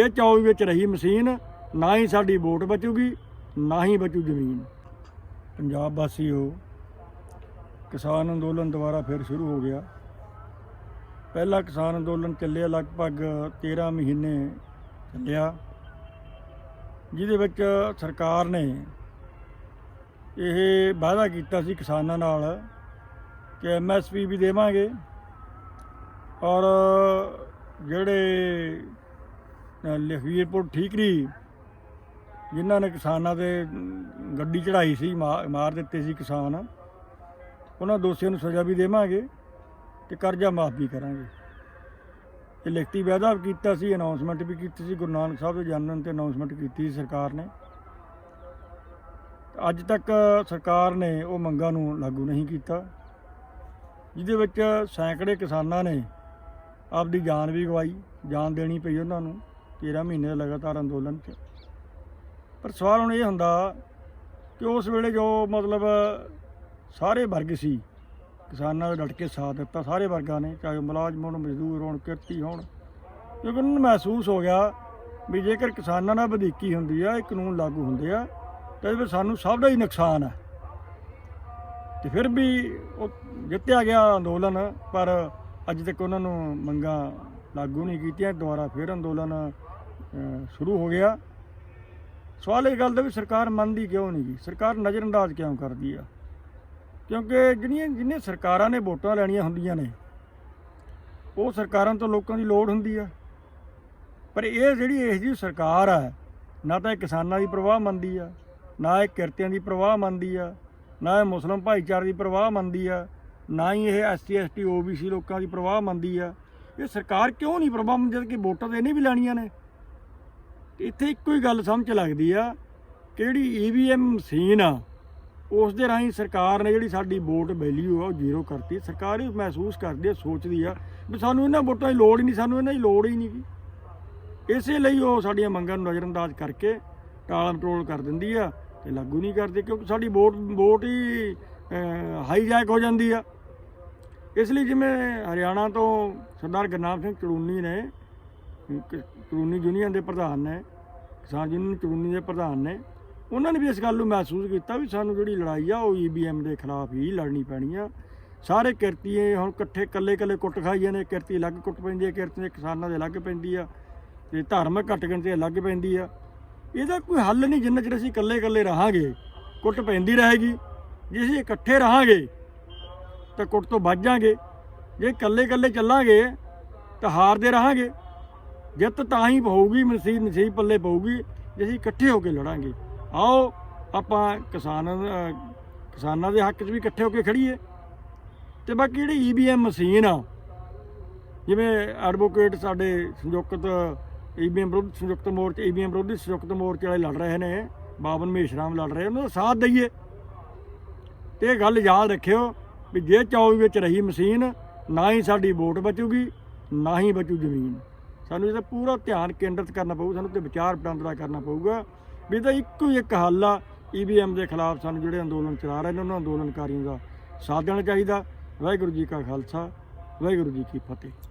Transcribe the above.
ਇਹ 24 ਵਿੱਚ ਰਹੀ ਮਸ਼ੀਨ, ਨਾ ਹੀ ਸਾਡੀ ਵੋਟ ਬਚੂਗੀ, ਨਾ ਹੀ ਬਚੂ ਜ਼ਮੀਨ। ਪੰਜਾਬ ਵਾਸੀਓ, ਕਿਸਾਨ ਅੰਦੋਲਨ ਦੁਬਾਰਾ ਫਿਰ ਸ਼ੁਰੂ ਹੋ ਗਿਆ। ਪਹਿਲਾ ਕਿਸਾਨ ਅੰਦੋਲਨ ਚੱਲਿਆ ਲਗਭਗ 13 ਮਹੀਨੇ ਚੱਲਿਆ, ਜਿਹਦੇ ਵਿੱਚ ਸਰਕਾਰ ਨੇ ਇਹ ਵਾਅਦਾ ਕੀਤਾ ਸੀ ਕਿਸਾਨਾਂ ਨਾਲ ਕਿ ਐਮਐਸਪੀ ਵੀ ਦੇਵਾਂਗੇ ਔਰ ਜਿਹੜੇ ਲਖਵੀਰਪੁਰ ਠੀਕਰੀ ਜਿਨ੍ਹਾਂ ਨੇ ਕਿਸਾਨਾਂ ਦੇ ਗੱਡੀ ਚੜਾਈ ਸੀ, ਮਾ- ਮਾਰ ਦਿੱਤੇ ਸੀ ਕਿਸਾਨ। ਉਹਨਾਂ ਦੋਸ਼ੀਆਂ ਨੂੰ ਸਜ਼ਾ ਵੀ ਦੇਵਾਂਗੇ ਤੇ ਕਰਜ਼ਾ ਮਾਫ ਵੀ ਕਰਾਂਗੇ। ਇਹ ਲਿਖਤੀ ਵਾਅਦਾ ਵੀ ਕੀਤਾ ਸੀ ਅਨਾਉਂਸਮੈਂਟ ਵੀ ਕੀਤੀ ਸੀ, ਗੁਰੂ ਨਾਨਕ ਸਾਹਿਬ ਦੇ ਜਨਮ ਤੇ ਅਨਾਉਂਸਮੈਂਟ ਕੀਤੀ ਸੀ ਸਰਕਾਰ ਨੇ। ਅੱਜ ਤੱਕ ਸਰਕਾਰ ਨੇ ਉਹ ਮੰਗਾਂ ਨੂੰ ਲਾਗੂ ਨਹੀਂ ਕੀਤਾ, ਜਿਹਦੇ ਵਿੱਚ ਸੈਂਕੜੇ ਕਿਸਾਨਾਂ ਨੇ ਆਪਦੀ ਜਾਨ ਵੀ ਗਵਾਈ, ਜਾਨ ਦੇਣੀ ਪਈ ਉਹਨਾਂ ਨੂੰ। 13 ਮਹੀਨੇ ਦਾ ਲਗਾਤਾਰ ਅੰਦੋਲਨ 'ਚ। ਪਰ ਸਵਾਲ ਹੁਣ ਇਹ ਹੁੰਦਾ ਕਿ ਉਸ ਵੇਲੇ ਜੋ ਮਤਲਬ ਸਾਰੇ ਵਰਗ ਸੀ, ਕਿਸਾਨਾਂ ਦਾ ਡਟ ਕੇ ਸਾਥ ਦਿੱਤਾ, ਸਾਰੇ ਵਰਗਾਂ ਨੇ, ਚਾਹੇ ਉਹ ਮੁਲਾਜ਼ਮ ਹੋਣ, ਮਜ਼ਦੂਰ ਹੋਣ, ਕਿਰਤੀ ਹੋਣ, ਕਿਉਂਕਿ ਉਹਨਾਂ ਨੂੰ ਮਹਿਸੂਸ ਹੋ ਗਿਆ ਵੀ ਜੇਕਰ ਕਿਸਾਨਾਂ ਨਾਲ ਵਧੀਕੀ ਹੁੰਦੀ ਆ, ਇਹ ਕਾਨੂੰਨ ਲਾਗੂ ਹੁੰਦੇ ਆ, ਤਾਂ ਇਹਦੇ ਵਿੱਚ ਸਾਨੂੰ ਸਭ ਦਾ ਹੀ ਨੁਕਸਾਨ ਹੈ ਤੇ ਫਿਰ ਵੀ ਉਹ ਜਿੱਤਿਆ ਗਿਆ ਅੰਦੋਲਨ, ਪਰ ਅੱਜ ਤੱਕ ਉਹਨਾਂ ਨੂੰ ਮੰਗਾਂ ਲਾਗੂ ਨਹੀਂ ਕੀਤੀਆਂ, ਦੁਬਾਰਾ ਫਿਰ ਅੰਦੋਲਨ ਸ਼ੁਰੂ ਹੋ ਗਿਆ। ਸਵਾਲ ਇਹ ਗੱਲ ਦਾ ਵੀ ਸਰਕਾਰ ਮੰਨਦੀ ਕਿਉਂ ਨਹੀਂ ਗੀ? ਸਰਕਾਰ ਨਜ਼ਰਅੰਦਾਜ਼ ਕਿਉਂ ਕਰਦੀ ਆ? ਕਿਉਂਕਿ ਜਿਹੜੀਆਂ ਜਿੰਨੇ ਸਰਕਾਰਾਂ ਨੇ ਵੋਟਾਂ ਲੈਣੀਆਂ ਹੁੰਦੀਆਂ ਨੇ, ਉਹ ਸਰਕਾਰਾਂ ਤੋਂ ਲੋਕਾਂ ਦੀ ਲੋੜ ਹੁੰਦੀ ਆ। ਪਰ ਇਹ ਜਿਹੜੀ ਇਹ ਜੀ ਸਰਕਾਰ ਆ, ਨਾ ਤਾਂ ਇਹ ਕਿਸਾਨਾਂ ਦੀ ਪ੍ਰਵਾਹ ਮੰਨਦੀ ਆ, ਨਾ ਇਹ ਕਿਰਤੀਆਂ ਦੀ ਪ੍ਰਵਾਹ ਮੰਨਦੀ ਆ, ਨਾ ਇਹ ਮੁਸਲਮ ਭਾਈਚਾਰੇ ਦੀ ਪ੍ਰਵਾਹ ਮੰਨਦੀ ਆ, ਨਾ ਹੀ ਇਹ ਐਸਟੀ ਐਸਟੀ ਓਬੀਸੀ ਲੋਕਾਂ ਦੀ ਪ੍ਰਵਾਹ ਮੰਨਦੀ ਆ। ਇਹ ਸਰਕਾਰ ਕਿਉਂ ਨਹੀਂ ਪ੍ਰਵਾਹ ਮੰਨਦੀ ਜਦ ਕਿ ਵੋਟਾਂ ਤਾਂ ਇਹਨੇ ਵੀ ਲੈਣੀਆਂ ਨੇ। ਇੱਥੇ ਇੱਕੋ ਹੀ ਗੱਲ ਸਮਝ ਲੱਗਦੀ ਆ ਕਿ ਜਿਹੜੀ ਈਵੀਐਮ ਮਸ਼ੀਨ ਆ, ਉਸ ਦੇ ਰਾਹੀਂ ਸਰਕਾਰ ਨੇ ਜਿਹੜੀ ਸਾਡੀ ਵੋਟ ਵੈਲਿਊ ਆ ਉਹ ਜ਼ੀਰੋ ਕਰਤੀ। ਸਰਕਾਰ ਹੀ ਮਹਿਸੂਸ ਕਰਦੀ ਆ, ਸੋਚਦੀ ਆ ਵੀ ਸਾਨੂੰ ਇਹਨਾਂ ਵੋਟਾਂ ਦੀ ਲੋੜ ਹੀ ਨਹੀਂ, ਸਾਨੂੰ ਇਹਨਾਂ ਦੀ ਲੋੜ ਹੀ ਨਹੀਂ ਗੀ। ਇਸੇ ਲਈ ਉਹ ਸਾਡੀਆਂ ਮੰਗਾਂ ਨੂੰ ਨਜ਼ਰਅੰਦਾਜ਼ ਕਰਕੇ ਟਾਲ ਮਟੋਲ ਕਰ ਦਿੰਦੀ ਆ ਤੇ ਲਾਗੂ ਨਹੀਂ ਕਰਦੇ ਕਿਉਂਕਿ ਸਾਡੀ ਵੋਟ ਵੋਟ ਹੀ ਹਾਈਜੈਕ ਹੋ ਜਾਂਦੀ ਆ। ਇਸ ਲਈ ਜਿਵੇਂ ਹਰਿਆਣਾ ਤੋਂ ਸਰਦਾਰ ਗੁਰਨਾਮ ਸਿੰਘ ਚੜੂਨੀ ਨੇ ਕ- ਯੂਨੀਅਨ ਦੇ ਪ੍ਰਧਾਨ ਨੇ, ਕਿਸਾਨ ਯੂਨੀਅਨ ਚੜੂਨੀ ਦੇ ਪ੍ਰਧਾਨ ਨੇ, ਉਹਨਾਂ ਨੇ ਵੀ ਇਸ ਗੱਲ ਨੂੰ ਮਹਿਸੂਸ ਕੀਤਾ ਵੀ ਸਾਨੂੰ ਜਿਹੜੀ ਲੜਾਈ ਆ ਉਹ ਈਬੀਐਮ ਦੇ ਖਿਲਾਫ ਹੀ ਲੜਨੀ ਪੈਣੀ ਆ। ਸਾਰੇ ਕਿਰਤੀਏ ਹੁਣ ਇਕੱਠੇ ਕੱਲੇ ਕੱਲੇ ਕੁੱਟ ਖਾਈਏ ਨੇ, ਕਿਰਤੀ ਅਲੱਗ ਕੁੱਟ ਪੈਂਦੀ ਹੈ ਕਿਰਤੀ ਦੇ ਕਿਸਾਨਾਂ ਦੇ ਅਲੱਗ ਪੈਂਦੀ ਆ, ਤੇ ਧਾਰਮਿਕ ਘੱਟ ਗਿਣਤੀ ਅਲੱਗ ਪੈਂਦੀ ਆ। ਇਹਦਾ ਕੋਈ ਹੱਲ ਨਹੀਂ ਜਿੰਨਾ ਚਿਰ ਅਸੀਂ ਇਕੱਲੇ ਇਕੱਲੇ ਰਹਾਂਗੇ, ਕੁੱਟ ਪੈਂਦੀ ਰਹੇਗੀ। ਜੇ ਅਸੀਂ ਇਕੱਠੇ ਰਹਾਂਗੇ, ਤਾਂ ਕੁੱਟ ਤੋਂ ਬਚ ਜਾਾਂਗੇ। ਜੇ ਇਕੱਲੇ ਇਕੱਲੇ ਚੱਲਾਂਗੇ, ਤਾਂ ਹਾਰਦੇ ਰਹਾਂਗੇ। ਜਿੱਤ ਤਾਂ ਹੀ ਪਊਗੀ ਨਸੀਬ ਨਸੀਬ ਪੱਲੇ ਪਊਗੀ, ਜੇ ਅਸੀਂ ਇਕੱਠੇ ਹੋ ਕੇ ਲੜਾਂਗੇ। ਆਓ, ਆਪਾਂ ਕਿਸਾਨਾਂ ਕਿਸਾਨਾਂ ਦੇ ਹੱਕ 'ਚ ਵੀ ਇਕੱਠੇ ਹੋ ਕੇ ਖੜੀਏ ਤੇ ਬਾਕੀ ਜਿਹੜੀ ਈਵੀਐਮ ਮਸ਼ੀਨ ਆ, ਜਿਵੇਂ ਐਡਵੋਕੇਟ ਸਾਡੇ ਸੰਯੁਕਤ ਈਵੀਐਮ ਵਿਰੁੱਧ, ਸੰਯੁਕਤ ਮੋਰਚਾ ਈਵੀਐਮ ਵਿਰੋਧੀ ਸੰਯੁਕਤ ਮੋਰਚੇ ਵਾਲੇ ਲੜ ਰਹੇ ਨੇ ਬਾਬਨ ਮੇਸ਼ਰਾਮ ਲੜ ਰਹੇ, ਉਹਨਾਂ ਦਾ ਸਾਥ ਦਈਏ। ਤੇ ਇਹ ਗੱਲ ਯਾਦ ਰੱਖਿਓ ਵੀ ਜੇ 24 ਵਿੱਚ ਰਹੀ ਮਸ਼ੀਨ, ਨਾ ਹੀ ਸਾਡੀ ਵੋਟ ਬਚੂਗੀ, ਨਾ ਹੀ ਬਚੂ ਜ਼ਮੀਨ। ਸਾਨੂੰ ਇਹਦਾ ਪੂਰਾ ਧਿਆਨ ਕੇਂਦਰਿਤ ਕਰਨਾ ਪਊ, ਸਾਨੂੰ ਤੇ ਵਿਚਾਰ ਵਟਾਂਦਰਾ ਕਰਨਾ ਪਊਗਾ। ਵੀ ਇਹਦਾ ਇੱਕੋ ਹੀ ਇੱਕ ਹੱਲ ਆ ਈਵੀਐਮ ਦੇ ਖਿਲਾਫ ਸਾਨੂੰ ਜਿਹੜੇ ਅੰਦੋਲਨ ਚਲਾ ਰਹੇ ਨੇ, ਉਹਨਾਂ ਅੰਦੋਲਨਕਾਰੀਆਂ ਦਾ ਸਾਥ ਦੇਣਾ ਚਾਹੀਦਾ। ਵਾਹਿਗੁਰੂ ਜੀ ਕਾ ਖਾਲਸਾ, ਵਾਹਿਗੁਰੂ ਜੀ ਕੀ ਫਤਿਹ।